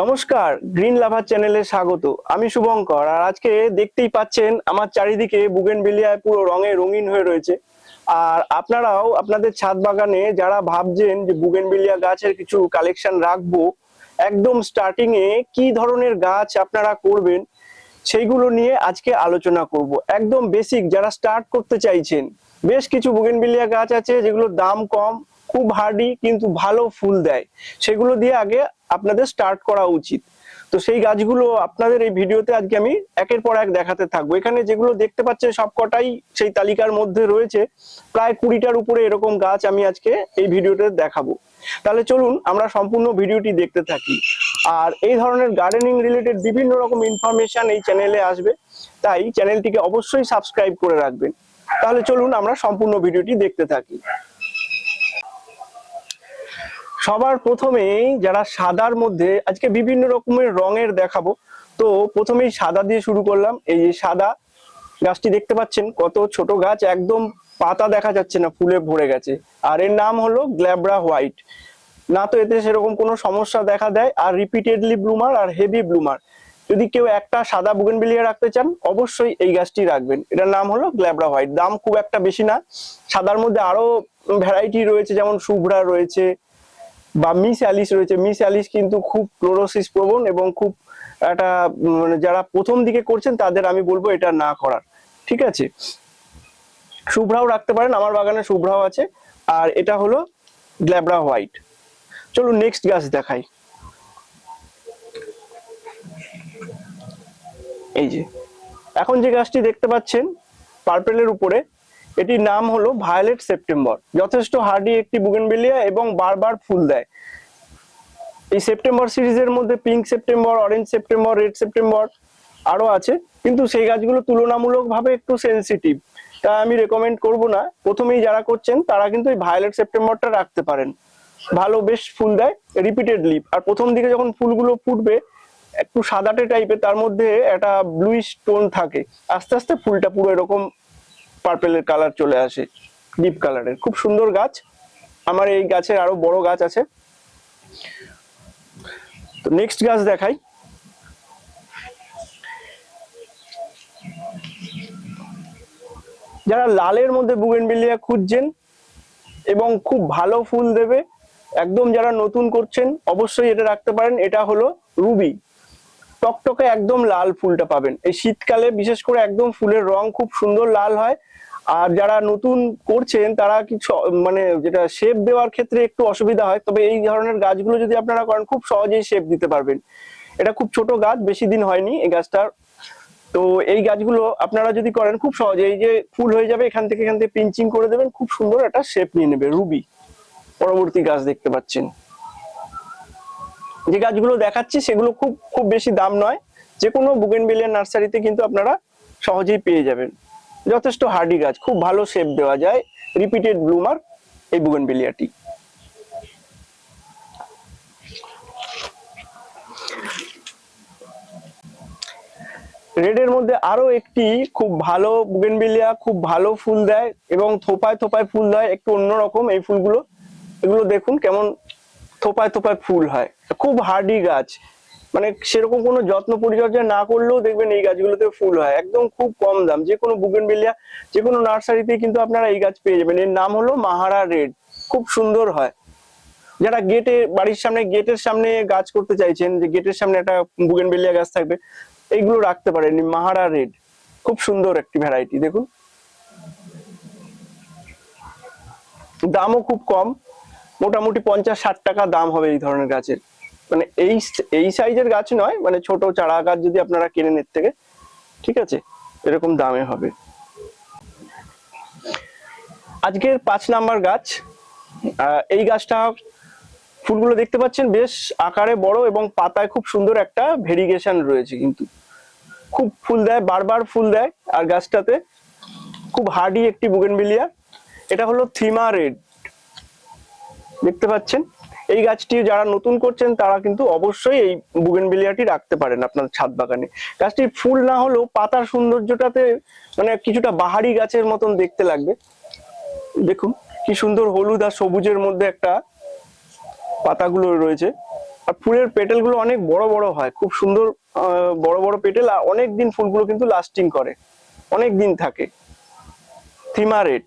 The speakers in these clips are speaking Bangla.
নমস্কার, গ্রিন লাভার চ্যানেলে স্বাগত। আমি শুভঙ্কর, আর আজকে দেখতেই পাচ্ছেন আমার চারিদিকে বুগেনভিলিয়ায় পুরো রঙে রঙিন হয়ে রয়েছে। আর আপনারাও আপনাদের ছাদ বাগানে যারা ভাবছেন যে বুগেনভিলিয়া গাছের কিছু কালেকশন রাখব, একদম স্টার্টিং এ কি ধরনের গাছ আপনারা করবেন, সেইগুলো নিয়ে আজকে আলোচনা করব। একদম বেসিক যারা স্টার্ট করতে চাইছেন, বেশ কিছু বুগেনভিলিয়া গাছ আছে যেগুলোর দাম কম খুব হার্ডি কিন্তু ভালো ফুল দেয়। সেগুলো দিয়ে আগে আপনাদের স্টার্ট করা উচিত। তো সেই গাছগুলো আপনাদের এই ভিডিওতে আজকে আমি একের পর এক দেখাতে থাকব। এখানে যেগুলো দেখতে পাচ্ছেন সবকটাই সেই তালিকার মধ্যে রয়েছে। প্রায় কুড়িটার উপরে এরকম গাছ আমি আজকে এই ভিডিওতে দেখাবো। তাহলে চলুন আমরা সম্পূর্ণ ভিডিওটি দেখতে থাকি। আর এই ধরনের গার্ডেনিং রিলেটেড বিভিন্ন রকম ইনফরমেশন এই চ্যানেলে আসবে। তাই চ্যানেলটিকে অবশ্যই সাবস্ক্রাইব করে রাখবেন। তাহলে চলুন আমরা সম্পূর্ণ ভিডিওটি দেখতে থাকি। সবার প্রথমেই যারা সাদার মধ্যে, আজকে বিভিন্ন রকমের রঙের দেখাবো। তো প্রথমেই সাদা দিয়ে শুরু করলাম। এই যে সাদা গাছটি দেখতে পাচ্ছেন, কত ছোট গাছ, একদম পাতা দেখা যাচ্ছে না, ফুলে ভরে গেছে। আর এর নাম হলো গ্ল্যাবরা হোয়াইট। না তো এতে সেরকম কোনো সমস্যা দেখা দেয়। আর রিপিটেডলি ব্লুমার আর হেভি ব্লুমার। যদি কেউ একটা সাদা বুগেনভিলিয়া রাখতে চান, অবশ্যই এই গাছটি রাখবেন। এটার নাম হলো গ্ল্যাবরা হোয়াইট। দাম খুব একটা বেশি না। সাদার মধ্যে আরও ভ্যারাইটি রয়েছে, যেমন শুভ্রা রয়েছে বা মিস অ্যালিস রয়েছে। মিস অ্যালিস কিন্তু খুব ক্লোরোসিস প্রবণ এবং খুব একটা মানে যারা প্রথম দিকে করছেন, তাদের আমি বলব এটা না করার। ঠিক আছে? শুভ্রাও রাখতে পারেন, আমার বাগানে শুভ্রাও আছে। আর এটা হলো গ্ল্যাবরা হোয়াইট। চলুন নেক্সট গাছ দেখাই। এই যে, এখন যে গাছটি দেখতে পাচ্ছেন, পার্পেলের উপরে এটির নাম হলো ভায়োলেট সেপ্টেম্বর। যথেষ্ট হার্ডি একটি বুগেনবেলিয়া এবং বারবার ফুল দেয়। এই সেপ্টেম্বর সিরিজের মধ্যে pink September, orange September, red September আরও আছে, কিন্তু সেই গাছগুলো তুলনামূলকভাবে একটু সেনসিটিভ তা আমি রেকমেন্ড করব না। প্রথমেই যারা করছেন, তারা কিন্তু এই ভায়োলেট সেপ্টেম্বরটা রাখতে পারেন। ভালো বেশ ফুল দেয় রিপিটেডলি আর প্রথম দিকে যখন ফুলগুলো ফুটবে, একটু সাদাটে টাইপের তার মধ্যে একটা ব্লুইশ টোন থাকে। আস্তে আস্তে ফুলটা পুরো এরকম পার্পেলের কালার চলে আসে ডিপ কালারের খুব সুন্দর গাছ। আমার এই গাছের আরও বড় গাছ আছে। তো নেক্সট গাছ দেখাই। যারা লালের মধ্যে বুগেনভিলিয়া খুঁজছেন এবং খুব ভালো ফুল দেবে, একদম যারা নতুন করছেন, অবশ্যই এটা রাখতে পারেন। এটা হলো রুবি টকটকে একদম লাল ফুলটা পাবেন। এই শীতকালে বিশেষ করে একদম ফুলের রং খুব সুন্দর লাল হয়। আর যারা নতুন করছেন, তারা কিছু মানে যেটা শেপ দেওয়ার ক্ষেত্রে একটু অসুবিধা হয়। তবে এই ধরনের গাছগুলো যদি আপনারা করেন, খুব সহজেই শেপ দিতে পারবেন। এটা খুব ছোট গাছ, বেশি দিন হয়নি এই গাছটার। তো এই গাছগুলো আপনারা যদি করেন, খুব সহজে এই যে ফুল হয়ে যাবে, এখান থেকে এখান থেকে পিঞ্চিং করে দেবেন, খুব সুন্দর একটা শেপ নিয়ে নেবে রুবি পরবর্তী গাছ দেখতে পাচ্ছেন। যে গাছগুলো দেখাচ্ছি, সেগুলো খুব খুব বেশি দাম নয়। যে কোনো বুগেনভিলিয়া নার্সারিতে কিন্তু আপনারা সহজেই পেয়ে যাবেন। যথেষ্ট হার্ডি গাছ, খুব ভালো শেপ দেওয়া যায় রিপিটেড ব্লুমার এই বুগেনভিলিয়াটি রেডের মধ্যে আরও একটি খুব ভালো বুগেনভিলিয়া খুব ভালো ফুল দেয় এবং থোপায় থোপায় ফুল দেয়, একটু অন্যরকম এই ফুলগুলো। এগুলো দেখুন কেমন থোপায় থোপায় ফুল হয়। খুব হার্ডি গাছ মানে সেরকম কোনো যত্ন পরিচর্যা না করলেও দেখবেন এই গাছগুলোতে ফুল হয়। একদম খুব কম দাম। যে কোনো বুগেনভিলিয়া, যে কোনো নার্সারিতে কিন্তু আপনারা এই গাছ পেয়ে যাবেন। এর নাম হলো মাহারা রেড। খুব সুন্দর হয়। যারা গেটে, বাড়ির সামনে, গেটের সামনে গাছ করতে চাইছেন, যে গেটের সামনে একটা বুগেনভিলিয়া গাছ থাকবে, এইগুলো রাখতে পারেন। Mahara red. খুব সুন্দর একটি ভ্যারাইটি, দেখুন। দামও খুব কম। মোটামুটি পঞ্চাশ ষাট টাকা দাম হবে এই ধরনের গাছের। মানে এই এই সাইজের গাছ নয় মানে ছোট চারা গাছ যদি আপনারা কেনেন এর থেকে, ঠিক আছে? এরকম দামে হবে। আজকের পাঁচ নাম্বার গাছ এই গাছটা ফুলগুলো দেখতে পাচ্ছেন, বেশ আকারে বড় এবং পাতায় খুব সুন্দর একটা ভেরিগেশন রয়েছে কিন্তু। খুব ফুল দেয়, বারবার ফুল দেয়, আর গাছটাতে খুব হার্ডি একটি বুগেনভিলিয়া এটা হলো থিমা রেড। দেখতে পাচ্ছেন? এই গাছটি যারা নতুন করছেন, তারা কিন্তু অবশ্যই এই বুগেনভিলিয়াটি রাখতে পারেন আপনার ছাদ বাগানে। গাছটির ফুল না হলেও পাতার সৌন্দর্যটাতে মানে কিছুটা বাহারি গাছের মতন দেখতে লাগবে। দেখুন, কি সুন্দর হলুদ আর সবুজের মধ্যে একটা পাতাগুলো রয়েছে। আর ফুলের পেটেলগুলো অনেক বড় বড় হয়, খুব সুন্দর বড় বড় পেটেল, আর অনেক দিন ফুলগুলো কিন্তু লাস্টিং করে অনেক দিন থাকে। থিমা রেড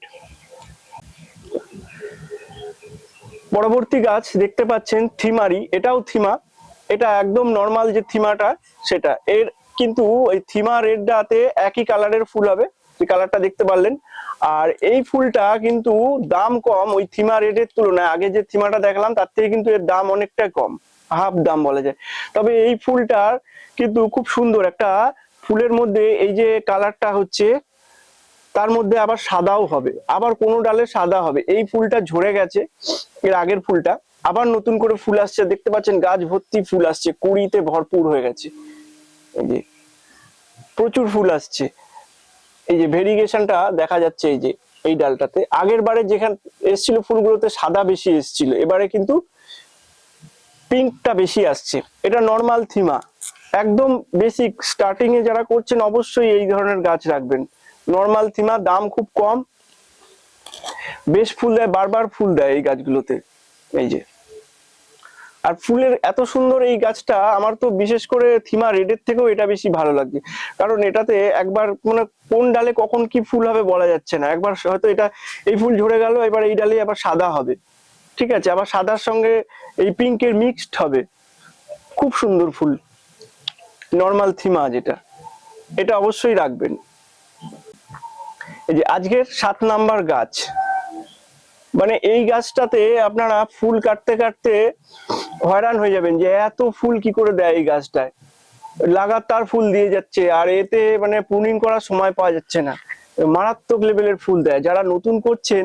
পরবর্তী গাছ দেখতে পাচ্ছেন থিমারি, এটাও থিমা। এটা একদম নর্মাল যে থিমাটা, সেটা। এর কিন্তু ওই থিমা রেডটাতে একই কালারের ফুল হবে, যে কালারটা দেখতে পারলেন। আর এই ফুলটা কিন্তু দাম কম ওই থিমা রেডের তুলনায়। আগে যে থিমাটা দেখলাম, তার থেকে কিন্তু এর দাম অনেকটা কম, হাফ দাম বলা যায়। তবে এই ফুলটার কিন্তু খুব সুন্দর একটা ফুলের মধ্যে এই যে কালারটা হচ্ছে তার মধ্যে আবার সাদাও হবে। আবার কোনো ডালে সাদা হবে। এই ফুলটা ঝরে গেছে, এর আগের ফুলটা। আবার নতুন করে ফুল আসছে। দেখতে পাচ্ছেন গাছ ভর্তি ফুল আসছে। কুড়িতে ভরপুর হয়ে গেছে। এই যে, প্রচুর ফুল আসছে। এই যে, ভেরিগেশনটা দেখা যাচ্ছে এই যে, এই ডালটাতে। আগের বারে যেখানে, এসছিল ফুলগুলোতে সাদা বেশি এসছিল। এবারে কিন্তু পিঙ্কটা বেশি আসছে। এটা নর্মাল থিমা একদম বেসিক স্টার্টিং এ যারা করছেন, অবশ্যই এই ধরনের গাছ রাখবেন। নর্মাল থিমা দাম খুব কম। বেশ ফুল দেয়, বারবার ফুল দেয় এই গাছগুলোতে। এই যে। আর ফুলের এত সুন্দর এই গাছটা, আমার তো বিশেষ করে থিমা রেডের থেকেও এটা বেশি ভালো লাগছে। কারণ এটাতে একবার মানে কোন ডালে কখন কি ফুল হবে বলা যাচ্ছে না। একবার হয়তো এটা এই ফুল ঝরে গেল, এবার এই ডালে আবার সাদা হবে। ঠিক আছে? আবার সাদার সঙ্গে এই পিঙ্কের মিক্সড হবে। খুব সুন্দর ফুল। নর্মাল থিমা যেটা। এটা অবশ্যই রাখবেন। এই যে আজকের সাত নাম্বার গাছ মানে এই গাছটাতে আপনারা ফুল কাটতে কাটতে হয়রান হয়ে যাবেন যে এত ফুল কি করে দেয় এই গাছটায়? লাগাতার ফুল দিয়ে যাচ্ছে আর এতে মানে প্রুনিং করার সময় পাওয়া যাচ্ছে না। মারাত্মক লেভেলের ফুল দেয়। যারা নতুন করছেন,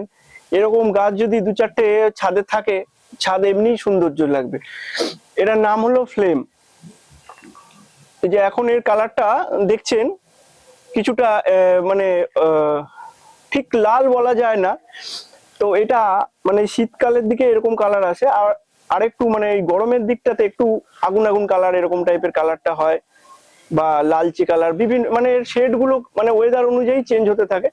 এরকম গাছ যদি দু চারটে ছাদে থাকে, ছাদ এমনি সৌন্দর্য লাগবে। এটার নাম হলো ফ্লেম এই যে এখন এর কালারটা দেখছেন, কিছুটা মানে ঠিক লাল বলা যায় না। তো এটা মানে শীতকালের দিকে এরকম কালার আসে। আর আরেকটু মানে গরমের দিকটাতে একটু আগুন আগুন কালার এরকম টাইপের কালারটা হয় বা লালচে কালার বিভিন্ন মানে শেডগুলো মানে ওয়েদার অনুযায়ী চেঞ্জ হতে থাকে।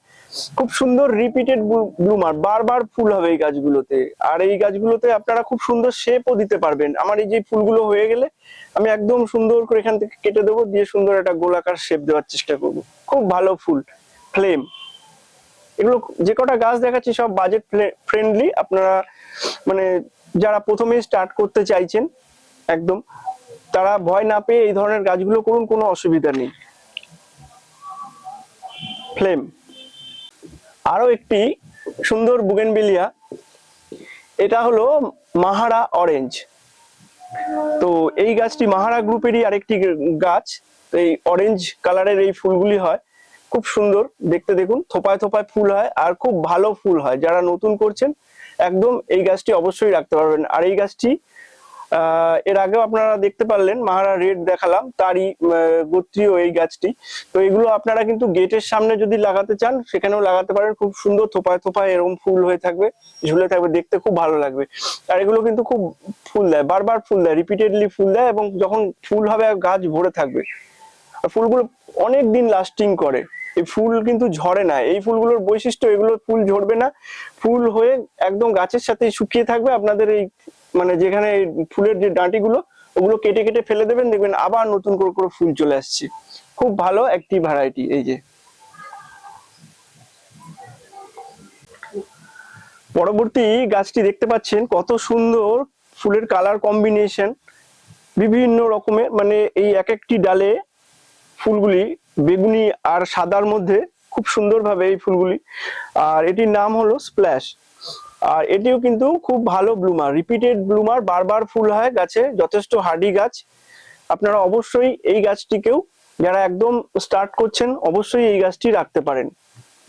খুব সুন্দর রিপিটেড ব্লুমার বারবার ফুল হবে এই গাছগুলোতে। আর এই গাছগুলোতে আপনারা খুব সুন্দর শেপও দিতে পারবেন। আমার এই যে ফুলগুলো হয়ে গেলে আমি একদম সুন্দর করে এখান থেকে কেটে দেবো, দিয়ে সুন্দর একটা গোলাকার শেপ দেওয়ার চেষ্টা করব। খুব ভালো ফুল ফ্লেম এগুলো যে কটা গাছ দেখাচ্ছি সব বাজেট ফ্রেন্ডলি আপনারা মানে যারা প্রথমে স্টার্ট করতে চাইছেন, একদম, তারা ভয় না পেয়ে এই ধরনের গাছগুলো করুন, কোনো অসুবিধা নেই। ফ্লেম আরও একটি সুন্দর বুগেনবিলিয়া এটা হলো মাহারা অরেঞ্জ তো এই গাছটি মাহারা গ্রুপেরই আরেকটি গাছ তো এই অরেঞ্জ কালারের এই ফুলগুলি হয়। খুব সুন্দর, দেখতে দেখুন, থোপায় থোপায় ফুল হয় আর খুব ভালো ফুল হয়। যারা নতুন করছেন, একদম এই গাছটি অবশ্যই রাখতে পারবেন। আর এই গাছটি এর আগেও আপনারা দেখতে পারলেন, মাহারা রেড দেখালাম, তারই গোত্রীয় এই গাছটি। তো এগুলো আপনারা কিন্তু গেটের সামনে যদি লাগাতে চান, সেখানেও লাগাতে পারেন। খুব সুন্দর থোপায় থোপায় এরকম ফুল হয়ে থাকবে, ঝুলে থাকবে, দেখতে খুব ভালো লাগবে। আর এগুলো কিন্তু খুব ফুল দেয়, বারবার ফুল দেয় রিপিটেডলি ফুল দেয় এবং যখন ফুল হবে, গাছ ভরে থাকবে। আর ফুলগুলো অনেক দিন লাস্টিং করে। এই ফুল কিন্তু ঝরে না। এই ফুলগুলোর বৈশিষ্ট্য এগুলো ফুল ঝরবে না। ফুল হয়ে একদম গাছের সাথে শুকিয়ে থাকবে। আপনাদের এই মানে যেখানে ফুলের যে ডাঁটিগুলো, ওগুলো কেটে কেটে ফেলে দেবেন। দেখবেন আবার নতুন করে করে ফুল চলে আসছে। খুব ভালো একটি ভ্যারাইটি এই যে। পরবর্তী গাছটি দেখতে পাচ্ছেন, কত সুন্দর ফুলের কালার কম্বিনেশন বিভিন্ন রকমের মানে এই এক একটি ডালে ফুলগুলি বেগুনি আর সাদার মধ্যে খুব সুন্দরভাবে এই ফুলগুলি। আর এটির নাম হলো স্প্ল্যাশ। আর এটিও কিন্তু খুব ভালো ব্লুমার, রিপিটেড ব্লুমার, বারবার ফুল হয় গাছে, যথেষ্ট হার্ডি গাছ। আপনারা অবশ্যই এই গাছটিকেও যারা একদম স্টার্ট করছেন, অবশ্যই এই গাছটি রাখতে পারেন।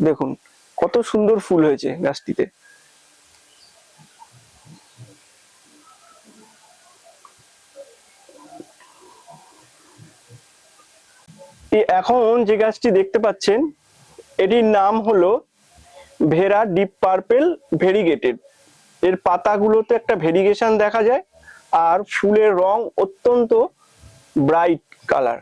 দেখুন, কত সুন্দর ফুল হয়েছে গাছটিতে। এখন যে গাছটি দেখতে পাচ্ছেন, এটির নাম হলো ভেরা ডিপ পার্পেল ভেরিগেটেড। এর পাতাগুলোতে একটা ভেরিগেশন দেখা যায় আর ফুলের রং অত্যন্ত ব্রাইট কালার।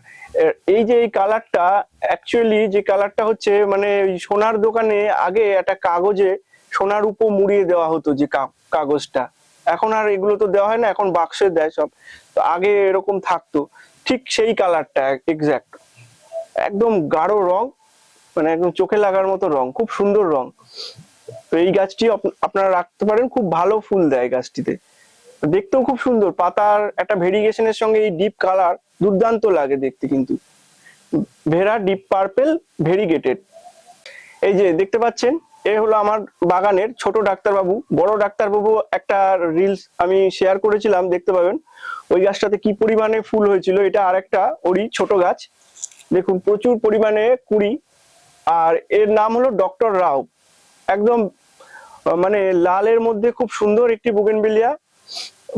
এই যে এই কালারটা, অ্যাকচুয়ালি যে কালারটা হচ্ছে মানে সোনার দোকানে আগে একটা কাগজে সোনার উপর মুড়িয়ে দেওয়া হতো যে কাগজটা। এখন আর এগুলো তো দেওয়া হয় না, এখন বাক্সে দেয় সব। তো আগে এরকম থাকতো। ঠিক সেই কালারটা এক্স্যাক্ট একদম গাঢ় রং মানে একদম চোখে লাগার মতো রং, খুব সুন্দর রং। তো এই গাছটি আপ- আপনারা রাখতে পারেন, খুব ভালো ফুল দেয় গাছটিতে। দেখতেও খুব সুন্দর, পাতার একটা ভেরিগেশনের সঙ্গে এই ডিপ কালার দুর্দান্ত লাগে দেখতে কিন্তু। Vera deep purple, variegated. এই যে দেখতে পাচ্ছেন, এ হলো আমার বাগানের ছোট ডাক্তারবাবু, বড় ডাক্তারবাবু একটা রিলস আমি শেয়ার করেছিলাম, দেখতে পাবেন। ওই গাছটাতে কি পরিমাণে ফুল হয়েছিল, এটা আরেকটা, ওরই ছোট গাছ। দেখুন, প্রচুর পরিমাণে কুড়ি, আর এর নাম হলো ডক্টর রাও। একদম মানে লালের মধ্যে খুব সুন্দর একটি বুগেনবিলিয়া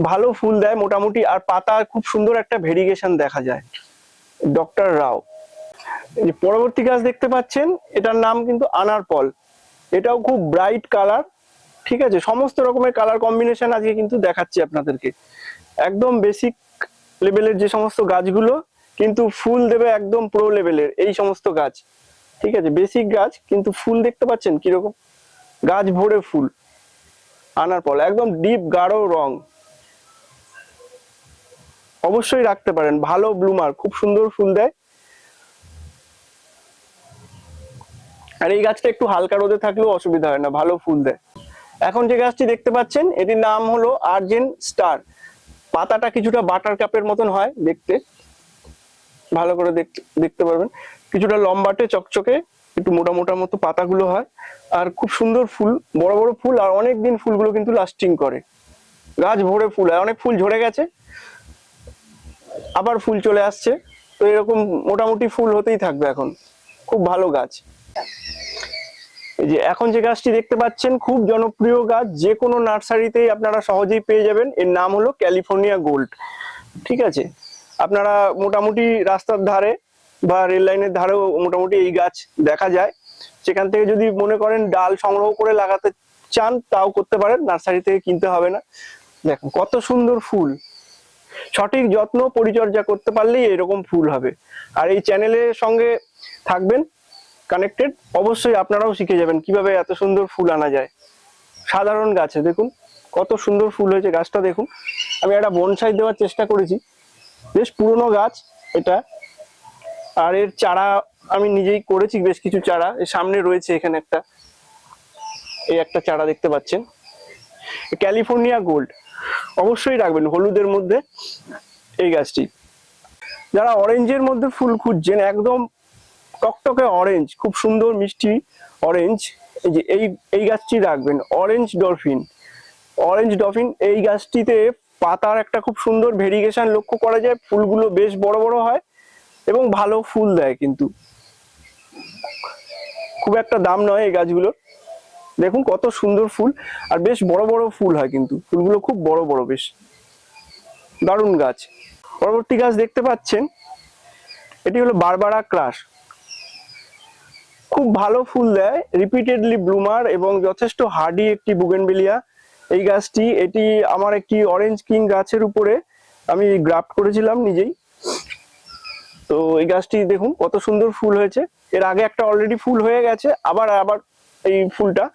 ভালো ফুল দেয় মোটামুটি, আর পাতা খুব সুন্দর একটা ভেরিগেশন দেখা যায়। ডক্টর রাও। পরবর্তী গাছ দেখতে পাচ্ছেন, এটার নাম কিন্তু আনারপল এটাও খুব ব্রাইট কালার ঠিক আছে? সমস্ত রকমের কালার কম্বিনেশন আজকে কিন্তু দেখাচ্ছি আপনাদেরকে। একদম বেসিক লেভেলের যে সমস্ত গাছগুলো কিন্তু ফুল দেবে একদম প্রো লেভেলের এই সমস্ত গাছ। ঠিক আছে? বেসিক গাছ, কিন্তু ফুল দেখতে পাচ্ছেন কীরকম? গাছ ভরে ফুল। আনার ফল একদম ডিপ গাঢ় রং। অবশ্যই রাখতে পারেন, ভালো ব্লুমার খুব সুন্দর ফুল দেয়। আর এই গাছটা একটু হালকা রোদে থাকলেও অসুবিধা হয় না, ভালো ফুল দেয়। এখন যে গাছটি দেখতে পাচ্ছেন, এটির নাম হলো আর্জেন্ট স্টার পাতাটা কিছুটা বাটার কাপের মতন হয় দেখতে। ভালো করে দেখতে পারবেন। কিছুটা লম্বাটে, চকচকে, একটু মোটা মোটা মতো পাতাগুলো হয়। আর খুব সুন্দর ফুল, বড় বড় ফুল, আর অনেক দিন ফুলগুলো কিন্তু লাস্টিং করে। গাছ ভরে ফুল, আর অনেক ফুল ঝরে গেছে। আবার ফুল চলে আসছে। তো এরকম মোটামুটি ফুল হতেই থাকবে এখন। খুব ভালো গাছ। এই যে এখন যে গাছটি দেখতে পাচ্ছেন, খুব জনপ্রিয় গাছ। যে কোনো নার্সারিতেই আপনারা সহজেই পেয়ে যাবেন। এর নাম হলো ক্যালিফোর্নিয়া গোল্ড। ঠিক আছে? আপনারা মোটামুটি রাস্তার ধারে বা রেল লাইনের ধারেও মোটামুটি এই গাছ দেখা যায়। সেখান থেকে যদি মনে করেন ডাল সংগ্রহ করে লাগাতে চান, তাও করতে পারেন। নার্সারি থেকে কিনতে হবে না। দেখুন কত সুন্দর ফুল। সঠিক যত্ন পরিচর্যা করতে পারলেই এরকম ফুল হবে। আর এই চ্যানেলের সঙ্গে থাকবেন কানেক্টেড অবশ্যই আপনারাও শিখে যাবেন কীভাবে এত সুন্দর ফুল আনা যায়। সাধারণ গাছে দেখুন, কত সুন্দর ফুল হয়েছে গাছটা দেখুন। আমি একটা বনসাই দেওয়ার চেষ্টা করেছি। বেশ পুরনো গাছ এটা। আর এর চারা আমি নিজেই করেছি, বেশ কিছু চারা। এর সামনে রয়েছে এখানে একটা। এই একটা চারা দেখতে পাচ্ছেন। California gold. অবশ্যই রাখবেন হলুদের মধ্যে এই গাছটি। যারা অরেঞ্জের মধ্যে ফুল খুঁজছেন, একদম টকটকে অরেঞ্জ, খুব সুন্দর মিষ্টি অরেঞ্জ। এই যে এই এই গাছটি রাখবেন। Orange dolphin. অরেঞ্জ ডলফিন এই গাছটিতে পাতার একটা খুব সুন্দর ভেরিগেশন লক্ষ্য করা যায়। ফুলগুলো বেশ বড় বড় হয় এবং ভালো ফুল দেয় কিন্তু। খুব একটা দাম নয় এই গাছগুলোর দেখুন কত সুন্দর ফুল আর বেশ বড় বড় ফুল হয় কিন্তু। ফুলগুলো খুব বড় বড় বেশ। দারুণ গাছ। পরবর্তী গাছ দেখতে পাচ্ছেন। এটি হলো বারবারা ক্রাশ। খুব ভালো ফুল দেয়। রিপিটেডলি ব্লুমার এবং যথেষ্ট হার্ডি একটি বুগেনবেলিয়া এই গাছটি, এটি আমার একটি অরেঞ্জ কিং গাছের উপরে আমি গ্রাফট করেছিলাম নিজেই। তো এই গাছটি দেখুন, কত সুন্দর ফুল হয়েছে। এর আগে একটা অলরেডি ফুল হয়ে গেছে, আবার আবার এই ফুলটা।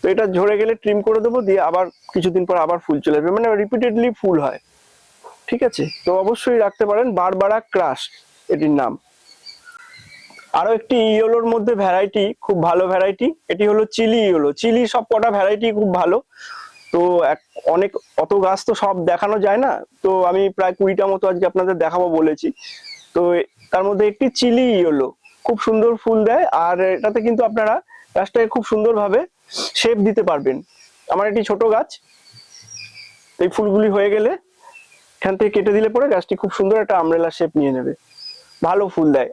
তো এটা ঝরে গেলে ট্রিম করে দেবো, দিয়ে আবার কিছুদিন পর আবার ফুল চলে আসবে। মানে রিপিটেডলি ফুল হয়। ঠিক আছে? তো অবশ্যই রাখতে পারেন বারবারা ক্রাশ এটির নাম। আরও একটি ইয়েলোর মধ্যে ভ্যারাইটি খুব ভালো ভ্যারাইটি এটি হলো চিলি ইয়েলো। চিলি সব কটা ভ্যারাইটি খুব ভালো। তো এক- অনেক, অত গাছ তো সব দেখানো যায় না। তো আমি প্রায় কুড়িটা মতো আজকে আপনাদের দেখাবো বলেছি। তো তার মধ্যে একটি চিলি ইয়েলো, খুব সুন্দর ফুল দেয়। আর এটাতে কিন্তু আপনারা গাছটাকে খুব সুন্দরভাবে শেপ দিতে পারবেন। আমার একটি ছোট গাছ, এই ফুলগুলি হয়ে গেলে এখান থেকে কেটে দিলে পরে গাছটি খুব সুন্দর একটা আমরেলা শেপ নিয়ে নেবে। ভালো ফুল দেয়।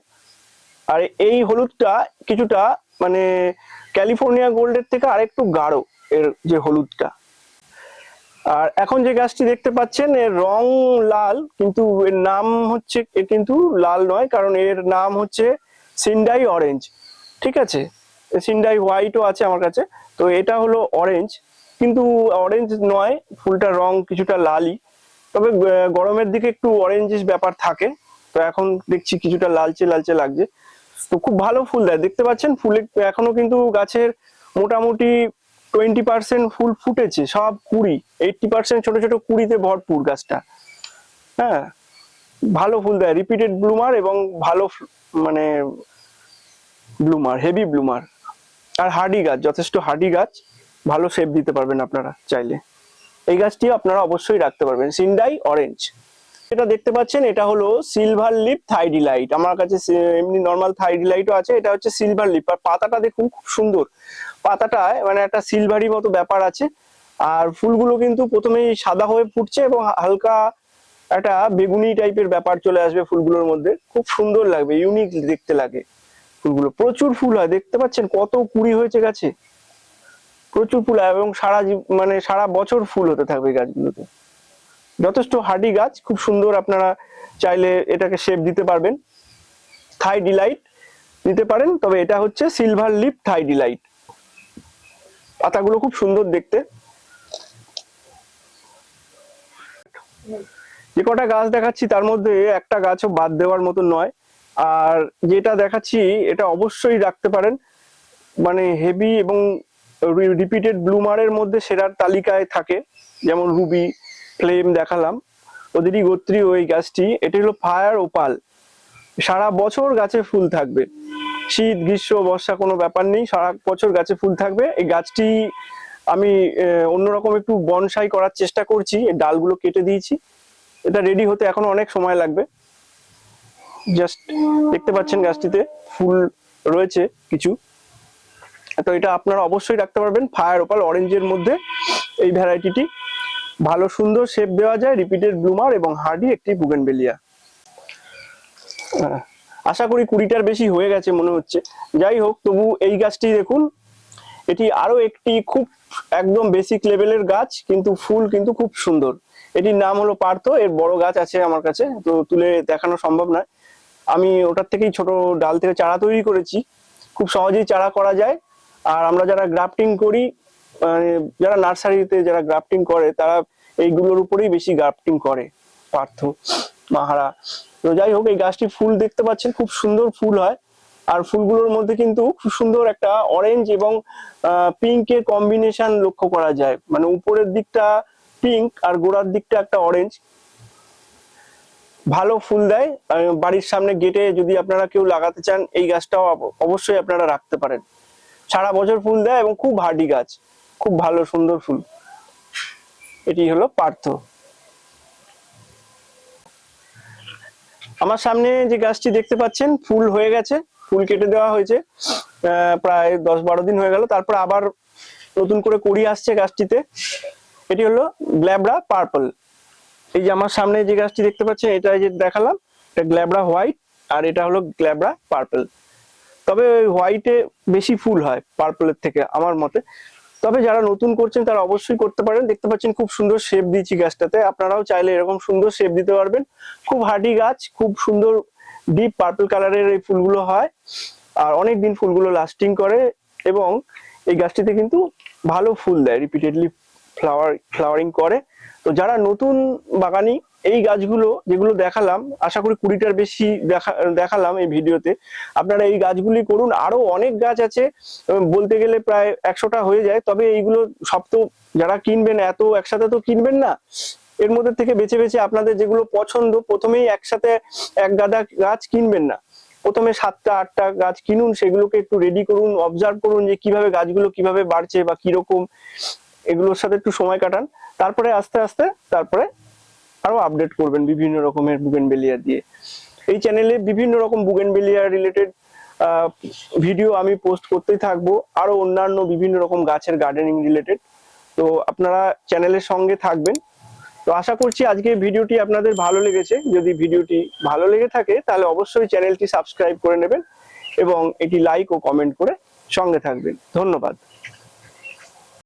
আর এই হলুদটা কিছুটা মানে ক্যালিফোর্নিয়া গোল্ডের থেকে আরেকটু গাঢ় এর যে হলুদটা। আর এখন যে গাছটি দেখতে পাচ্ছেন, এর রং লাল, কিন্তু এর নাম হচ্ছে এ কিন্তু লাল নয়, কারণ এর নাম হচ্ছে সিন্ডাই অরেঞ্জ। ঠিক আছে? সিন্ডাই হোয়াইটও আছে আমার কাছে। তো এটা হলো অরেঞ্জ। কিন্তু অরেঞ্জ নয় ফুলটার রং কিছুটা লালই। তবে গরমের দিকে একটু অরেঞ্জিস ব্যাপার থাকে। তো এখন দেখছি কিছুটা লালচে লালচে লাগছে। তো খুব ভালো ফুল দেয়। দেখতে পাচ্ছেন, ফুলে এখনও কিন্তু গাছের মোটামুটি টোয়েন্টি পার্সেন্ট ফুল ফুটেছে সব কুড়ি এইটটি পার্সেন্ট ছোট ছোট কুড়িতে ভরপুর গাছটা। হ্যাঁ? ভালো ফুল দেয় রিপিটেড ব্লুমার এবং ভালো মানে ব্লুমার হেভি ব্লুমার আর হার্ডি গাছ, যথেষ্ট হার্ডি গাছ, ভালো শেপ দিতে পারবেন আপনারা চাইলে। এই গাছটি আপনারা অবশ্যই রাখতে পারবেন। সিন্ডাই অরেঞ্জ এটা দেখতে পাচ্ছেন, এটা হলো সিলভার লিপ থাইডিলাইট আমার কাছে এমনি নর্মাল থাইডিলাইটও আছে, এটা হচ্ছে সিলভার লিপ আর পাতাটা দেখুন, খুব সুন্দর। পাতাটায় মানে একটা সিলভারি মতো ব্যাপার আছে। আর ফুলগুলো কিন্তু প্রথমেই সাদা হয়ে ফুটছে এবং হালকা একটা বেগুনি টাইপের ব্যাপার চলে আসবে ফুলগুলোর মধ্যে। খুব সুন্দর লাগবে ইউনিক দেখতে লাগে ফুলগুলো। প্রচুর ফুল হয়, দেখতে পাচ্ছেন কত কুড়ি হয়েছে গাছে? প্রচুর ফুল হয় এবং সারা মানে সারা বছর ফুল হতে থাকবে গাছগুলোতে। যথেষ্ট হার্ডি গাছ, খুব সুন্দর আপনারা চাইলে এটাকে শেপ দিতে পারবেন। থাই ডিলাইট দিতে পারেন, তবে এটা হচ্ছে সিলভার লিপ থাই ডিলাইট পাতাগুলো খুব সুন্দর দেখতে। যে কটা গাছ দেখাচ্ছি তার মধ্যে একটা গাছও বাদ দেওয়ার মতো নয়। আর যেটা দেখাচ্ছি, এটা অবশ্যই রাখতে পারেন। মানে হেভি এবং রিপিটেড ব্লুমারের মধ্যে সেরার তালিকায় থাকে। যেমন রুবি ফ্লেম দেখালাম। ওদেরই গোত্রী ওই গাছটি। এটি হলো ফায়ার ওপাল সারা বছর গাছে ফুল থাকবে। শীত, গ্রীষ্ম, বর্ষা কোনো ব্যাপার নেই, সারা বছর গাছে ফুল থাকবে। এই গাছটি আমি অন্যরকম একটু বনসাই করার চেষ্টা করছি। এই ডালগুলো কেটে দিয়েছি। এটা রেডি হতে এখনও অনেক সময় লাগবে। জাস্ট দেখতে পাচ্ছেন গাছটিতে ফুল রয়েছে কিছু। তো এটা আপনারা অবশ্যই রাখতে পারবেন। ফায়ার ওপাল অরেঞ্জের মধ্যে এই ভ্যারাইটিটি। ভালো সুন্দর শেপ দেওয়া যায় রিপিটেড ব্লুমার এবং হার্ডি একটি বুগেনবেলিয়া আশা করি কুড়িটার বেশি হয়ে গেছে মনে হচ্ছে। যাই হোক, তবু এই গাছটি দেখুন, এটি আরও একটি খুব একদম বেসিক লেভেলের গাছ, কিন্তু ফুল কিন্তু খুব সুন্দর। এটির নাম হলো পার্থ, এর বড় গাছ আছে আমার কাছে, তো তুলে দেখানো সম্ভব নয়। আমি ওটার থেকেই ছোট ডাল থেকে চারা তৈরি করেছি, খুব সহজেই চারা করা যায়। আর আমরা যারা গ্রাফটিং করি মানে যারা নার্সারিতে যারা গ্রাফটিং করে, তারা এইগুলোর উপরেই বেশি গ্রাফটিং করে, পার্থ, মাহারা। তো যাই হোক, এই গাছটি ফুল দেখতে পাচ্ছেন, খুব সুন্দর ফুল হয়। আর ফুলগুলোর মধ্যে কিন্তু খুব সুন্দর একটা অরেঞ্জ এবং পিঙ্কের কম্বিনেশন লক্ষ্য করা যায়। মানে উপরের দিকটা পিঙ্ক আর গোড়ার দিকটা একটা অরেঞ্জ ভালো ফুল দেয়। বাড়ির সামনে গেটে যদি আপনারা কেউ লাগাতে চান, এই গাছটাও অবশ্যই আপনারা রাখতে পারেন। সারা বছর ফুল দেয় এবং খুব হার্ডি গাছ। খুব ভালো সুন্দর ফুল। এটি হলো পার্থ। আমার সামনে যে গাছটি দেখতে পাচ্ছেন, ফুল হয়ে গেছে, ফুল কেটে দেওয়া হয়েছে। প্রায় দশ বারো দিন হয়ে গেল। তারপর আবার নতুন করে কুড়ি আসছে গাছটিতে। এটি হলো গ্ল্যাবরা পার্পল। এই যে আমার সামনে যে গাছটি দেখতে পাচ্ছেন এটা যে দেখালাম, এটা গ্ল্যাবরা হোয়াইট আর এটা হলো গ্ল্যাবরা পার্পল। তবে হোয়াইটে বেশি ফুল হয় পার্পলের থেকে আমার মতে। তবে যারা নতুন করছেন, তারা অবশ্যই করতে পারেন। দেখতে পাচ্ছেন খুব সুন্দর শেপ দিয়েছি গাছটাতে। আপনারাও চাইলে এরকম সুন্দর শেপ দিতে পারবেন। খুব হার্ডি গাছ, খুব সুন্দর ডিপ পার্পল কালারের এই ফুলগুলো হয়। আর অনেক দিন ফুলগুলো লাস্টিং করে এবং এই গাছটিতে কিন্তু ভালো ফুল দেয় রিপিটেডলি ফ্লাওয়ার ফ্লাওয়ারিং করে। তো যারা নতুন বাগানি এই গাছগুলো যেগুলো দেখালাম, আশা করি কুড়িটার বেশি দেখা, দেখালাম এই ভিডিওতে। আপনারা এই গাছগুলি করুন। আরও অনেক গাছ আছে বলতে গেলে প্রায় একশোটা হয়ে যায়। তবে এইগুলো সব তো যারা কিনবেন, এত একসাথে তো কিনবেন না। এর মধ্যে থেকে বেছে বেছে আপনাদের যেগুলো পছন্দ, প্রথমেই একসাথে এক গাদা গাছ কিনবেন না। প্রথমে সাতটা, আটটা গাছ কিনুন, সেগুলোকে একটু রেডি করুন অবজার্ভ করুন যে কীভাবে গাছগুলো কীভাবে বাড়ছে বা কীরকম। এগুলোর সাথে একটু সময় কাটান। তারপরে আস্তে আস্তে, তারপরে আরও আপডেট করবেন বিভিন্ন রকমের বুগেন বুগেনবেলিয়া দিয়ে। এই চ্যানেলে বিভিন্ন রকম বুগেন বুগেনবেলিয়া রিলেটেড ভিডিও আমি পোস্ট করতেই থাকব। আরও অন্যান্য বিভিন্ন রকম গাছের গার্ডেনিং রিলেটেড তো আপনারা চ্যানেলের সঙ্গে থাকবেন। তো আশা করছি আজকে ভিডিওটি আপনাদের ভালো লেগেছে। যদি ভিডিওটি ভালো লেগে থাকে, তাহলে অবশ্যই চ্যানেলটি সাবস্ক্রাইব করে নেবেন এবং এটি লাইক ও কমেন্ট করে সঙ্গে থাকবেন। ধন্যবাদ।